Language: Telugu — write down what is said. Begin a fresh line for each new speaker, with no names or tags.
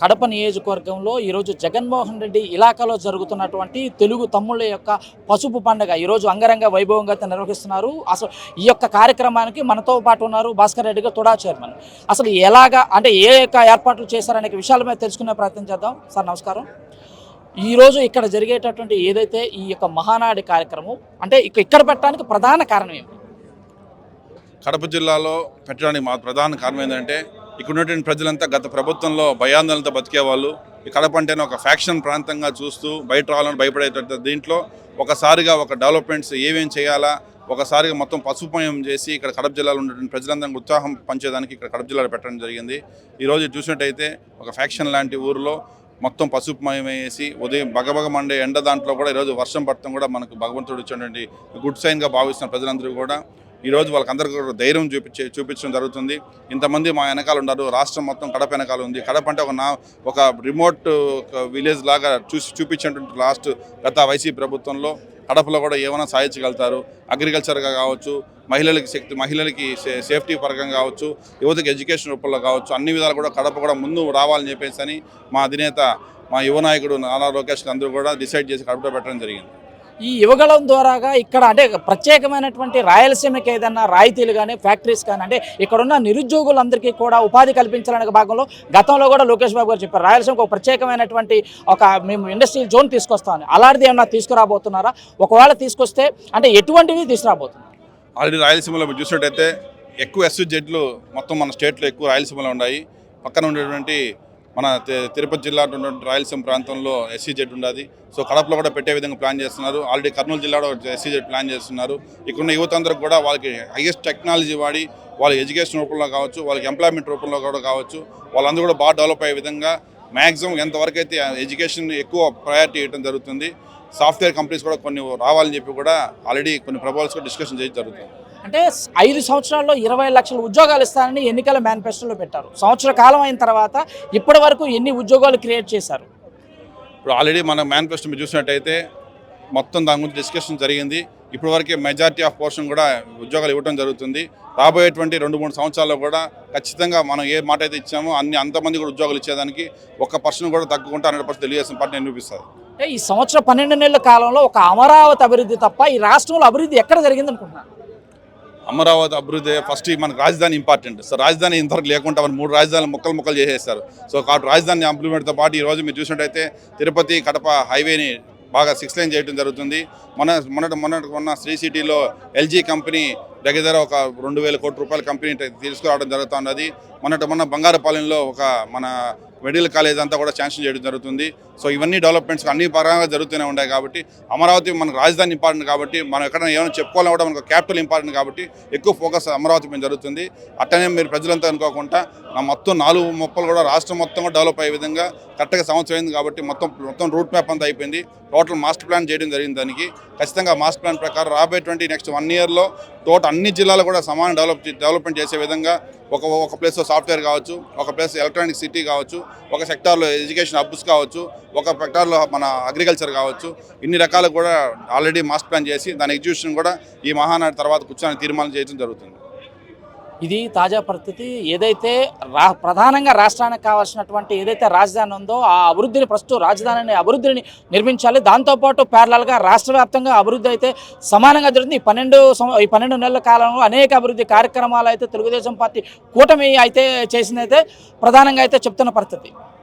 కడప నియోజకవర్గంలో ఈరోజు జగన్మోహన్ రెడ్డి ఇలాకాలో జరుగుతున్నటువంటి తెలుగు తమ్ముళ్ళ యొక్క పసుపు పండుగ. ఈరోజు అంగరంగ వైభవంగా నిర్వహిస్తున్నారు. అసలు ఈ యొక్క కార్యక్రమానికి మనతో పాటు ఉన్నారు భాస్కర్ రెడ్డి గారు తుడా చైర్మన్. అసలు ఎలాగా అంటే ఏ యొక్క ఏర్పాట్లు చేశారనే విషయాల మీద తెలుసుకునే ప్రయత్నం చేద్దాం. సార్ నమస్కారం. ఈరోజు ఇక్కడ జరిగేటటువంటి ఏదైతే ఈ యొక్క మహానాడి కార్యక్రమం అంటే ఇక ఇక్కడ పెట్టడానికి ప్రధాన కారణం ఏమి
కడప జిల్లాలో పెట్టడానికి మా ప్రధాన కారణం ఏంటంటే ఇక్కడ ఉన్నటువంటి ప్రజలంతా గత ప్రభుత్వంలో భయాందోళనతో బతికేవాళ్ళు ఈ కడప అంటేనే ఒక ఫ్యాక్షన్ ప్రాంతంగా చూస్తూ బయట రావాలని భయపడేటట్టు దీంట్లో ఒకసారిగా ఒక డెవలప్మెంట్స్ ఏమేం చేయాలా ఒకసారిగా మొత్తం పసుపుమయం చేసి ఇక్కడ కడప జిల్లాలో ఉన్నటువంటి ప్రజలందరికీ ఉత్సాహం పంచేదానికి ఇక్కడ కడప జిల్లాలో పెట్టడం జరిగింది. ఈరోజు చూసినట్టయితే ఒక ఫ్యాక్షన్ లాంటి ఊరిలో మొత్తం పసుపుమయం వేసి ఉదయం బగబగ మండే ఎండ దాంట్లో కూడా ఈరోజు వర్షం పడటం కూడా మనకు భగవంతుడు ఇచ్చినటువంటి గుడ్ సైన్గా భావిస్తున్న ప్రజలందరూ కూడా ఈరోజు వాళ్ళకందరికీ కూడా ధైర్యం చూపించే చూపించడం జరుగుతుంది. ఇంతమంది మా వెనకాల ఉన్నారు. రాష్ట్రం మొత్తం కడప వెనకాల ఉంది. కడప అంటే ఒక నా ఒక రిమోట్ విలేజ్ లాగా చూసి చూపించినటువంటి లాస్ట్ గత వైసీపీ ప్రభుత్వంలో కడపలో కూడా ఏమైనా సాధించగలుగుతారు. అగ్రికల్చర్గా కావచ్చు మహిళలకి శక్తి మహిళలకి సే- సేఫ్టీ పరంగా కావచ్చు యువతకి ఎడ్యుకేషన్ రూపంలో కావచ్చు అన్ని విధాలు కూడా కడప కూడా ముందు రావాలని చెప్పేసి అని మా అధినేత మా యువ నాయకుడు నారా లోకేష్ అందరూ కూడా డిసైడ్ చేసి కడపలో పెట్టడం జరిగింది.
ఈ ఇవ్వగలం ద్వారాగా ఇక్కడ అంటే ప్రత్యేకమైనటువంటి రాయలసీమకి ఏదన్నా రాయితీలు కానీ ఫ్యాక్టరీస్ కానీ అంటే ఇక్కడ ఉన్న నిరుద్యోగులందరికీ కూడా ఉపాధి కల్పించాలనే భాగంలో గతంలో కూడా లోకేష్ బాబు గారు చెప్పారు. రాయలసీమకు ఒక ప్రత్యేకమైనటువంటి ఒక మేము ఇండస్ట్రియల్ జోన్ తీసుకొస్తామని. అలాంటిది ఏమన్నా తీసుకురాబోతున్నారా? ఒకవేళ తీసుకొస్తే అంటే ఎటువంటివి తీసుకురాబోతున్నారు?
ఆల్రెడీ రాయలసీమలో మీరు చూసినట్టయితే ఎక్కువ ఎస్యూ జెడ్లు మొత్తం మన స్టేట్లో ఎక్కువ రాయలసీమలో ఉన్నాయి. పక్కన ఉండేటువంటి మన తిరుపతి జిల్లా రాయలసీమ ప్రాంతంలో ఎస్సీ జెడ్ ఉన్నది సో కడపలో కూడా పెట్టే విధంగా ప్లాన్ చేస్తున్నారు. ఆల్రెడీ కర్నూలు జిల్లాలో ఎస్సీ జెడ్ ప్లాన్ చేస్తున్నారు. ఇక్కడున్న యువత అందరికి కూడా వాళ్ళకి హైయెస్ట్ టెక్నాలజీ వాడి వాళ్ళ ఎడ్యుకేషన్ రూపంలో కావచ్చు వాళ్ళకి ఎంప్లాయ్మెంట్ రూపంలో కూడా కావచ్చు వాళ్ళందరూ కూడా బాగా డెవలప్ అయ్యే విధంగా మ్యాక్సిమం ఎంతవరకు అయితే ఎడ్యుకేషన్ ఎక్కువ ప్రయారిటీ ఇవ్వడం జరుగుతుంది. సాఫ్ట్వేర్ కంపెనీస్ కూడా కొన్ని రావాలని చెప్పి కూడా ఆల్రెడీ కొన్ని ప్రపోజల్స్ కూడా డిస్కషన్ చేయడం జరుగుతుంది.
అంటే ఐదు సంవత్సరాల్లో ఇరవై లక్షల ఉద్యోగాలు ఇస్తారని ఎన్నికల మేనిఫెస్టోలో పెట్టారు. సంవత్సర కాలం అయిన తర్వాత ఇప్పటి వరకు ఎన్ని ఉద్యోగాలు క్రియేట్ చేశారు?
ఇప్పుడు ఆల్రెడీ మన మేనిఫెస్టో మీరు చూసినట్టయితే మొత్తం దాని గురించి డిస్కషన్ జరిగింది. ఇప్పటి వరకే మెజారిటీ ఆఫ్ పోర్షన్ కూడా ఉద్యోగాలు ఇవ్వడం జరుగుతుంది. రాబోయేటువంటి రెండు మూడు సంవత్సరాల్లో కూడా ఖచ్చితంగా మనం ఏ మాట అయితే ఇచ్చామో అన్ని అంతమంది కూడా ఉద్యోగాలు ఇచ్చేదానికి ఒక్క పర్సన్ కూడా తగ్గకుండా హండ్రెడ్ పర్సెంట్ తెలుగుదేశం పార్టీ నిరూపిస్తుంది
అంటే ఈ సంవత్సరం పన్నెండు నెలల కాలంలో ఒక అమరావతి అభివృద్ధి తప్ప ఈ రాష్ట్రంలో అభివృద్ధి ఎక్కడ జరిగింది అనుకుంటున్నారు?
అమరావతి అభివృద్ధి ఫస్ట్ మనకు రాజధాని ఇంపార్టెంట్ సో రాజధాని ఇంతవరకు లేకుండా మన మూడు రాజధానులు ముక్కలు ముక్కలు చేసేస్తారు. సో కాబట్టి రాజధాని ఇంప్లిమెంట్తో పాటు ఈరోజు మీరు చూసినట్టయితే తిరుపతి కడప హైవేని బాగా సిక్స్ లైన్ చేయడం జరుగుతుంది. మన మొన్నటి మొన్నటి మొన్న శ్రీ సిటీలో ఎల్జీ కంపెనీ దగ్గర దగ్గర ఒక రెండు వేల కోట్ల రూపాయల కంపెనీ తీసుకురావడం జరుగుతున్నది. మొన్నట మొన్న బంగారపాలెంలో ఒక మన మెడికల్ కాలేజ్ అంతా కూడా శాంక్షన్ చేయడం జరుగుతుంది. సో ఇవన్నీ డెవలప్మెంట్స్ అన్ని పరంగా జరుగుతూనే ఉన్నాయి కాబట్టి అమరావతి మనకు రాజధాని ఇంపార్టెంట్ కాబట్టి మనం ఎక్కడైనా ఏమైనా చెప్పుకోవాలని కూడా మనకు క్యాపిటల్ ఇంపార్టెంట్ కాబట్టి ఎక్కువ ఫోకస్ అమరావతి మీద జరుగుతుంది. అట్టనే మీరు ప్రజలంతా అనుకోకుండా నా మొత్తం నాలుగు మొక్కలు కూడా రాష్ట్రం మొత్తం కూడా డెవలప్ అయ్యే విధంగా కరెక్ట్గా సంవత్సరం అయింది కాబట్టి మొత్తం మొత్తం రూట్ మ్యాప్ అంతా అయిపోయింది. టోటల్ మాస్టర్ ప్లాన్ చేయడం జరిగింది దానికి. ఖచ్చితంగా మాస్టర్ ప్లాన్ ప్రకారం రాబోయేటువంటి నెక్స్ట్ వన్ ఇయర్లో టోటల్ అన్ని జిల్లాలు కూడా సమాన డెవలప్ డెవలప్మెంట్ చేసే విధంగా ఒక ఒక ప్లేస్లో సాఫ్ట్వేర్ కావచ్చు ఒక ప్లేస్ ఎలక్ట్రానిక్ సిటీ కావచ్చు ఒక సెక్టార్లో ఎడ్యుకేషన్ హబ్స్ కావచ్చు ఒక సెక్టార్లో మన అగ్రికల్చర్ కావచ్చు ఇన్ని రకాలు కూడా ఆల్రెడీ మాస్టర్ ప్లాన్ చేసి దాని ఎగ్జిక్యూషన్ కూడా ఈ మహానాడు తర్వాత కూర్చొని తీర్మానం చేయడం జరుగుతుంది.
ఇది తాజా పరిస్థితి. ఏదైతే రా ప్రధానంగా రాష్ట్రానికి కావాల్సినటువంటి ఏదైతే రాజధాని ఉందో ఆ అభివృద్ధిని ప్రస్తుతం రాజధానిని అభివృద్ధిని నిర్మించాలి. దాంతోపాటు ప్యారలల్గా రాష్ట్ర వ్యాప్తంగా అభివృద్ధి అయితే సమానంగా జరుగుతుంది. ఈ పన్నెండు ఈ పన్నెండు నెలల కాలంలో అనేక అభివృద్ధి కార్యక్రమాలు అయితే తెలుగుదేశం పార్టీ కూటమి అయితే చేసిందైతే ప్రధానంగా అయితే చెప్తున్న పరిస్థితి.